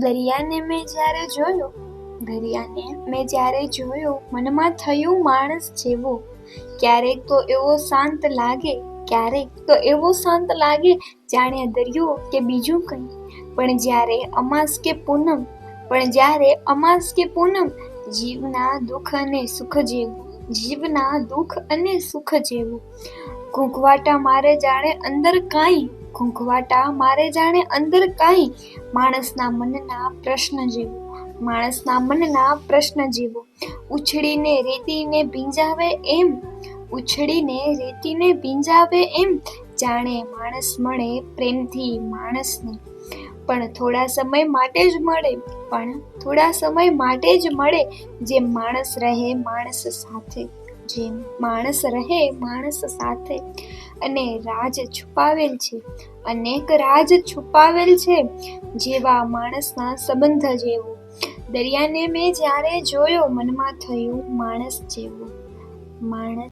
દરિયાને મેં જ્યારે જોયો, દરિયાને મેં જ્યારે જોયો, મનમાં થયું માણસ જેવો. ક્યારેક તો એવો શાંત લાગે, ક્યારેક તો એવો શાંત લાગે, જાણે દરિયો કે બીજું કંઈ. પણ જ્યારે અમાસ કે પૂનમ, પણ જ્યારે અમાસ કે પૂનમ, જીવના દુઃખ અને સુખ જેવું, જીવના દુઃખ અને સુખ જેવું. ઘૂંઘવાટા મારે જાણે અંદર કાંઈ ઘૂંઘવાટા, મારે જાણે અંદર કાંઈ માણસના મનના પ્રશ્ન જેવું, માણસના મનના પ્રશ્ન જેવો. ઉછળીને રેતીને ભીંજાવે એમ, ઉછળીને રેતીને ભીંજાવે એમ, જાણે માણસ મળે પ્રેમથી માણસને. પણ થોડા સમય માટે જ મળે, પણ થોડા સમય માટે જ મળે જેમ માણસ રહે માણસ સાથે. જેમ માણસ રહે, માણસ સાથે અને રાજ છુપાવેલ છે. અનેક રાજ છુપાવેલ છે જેવા માણસના સંબંધ જેવું. દરિયાને મેં જ્યારે જોયો, મનમાં થયું માણસ જેવું. માણસ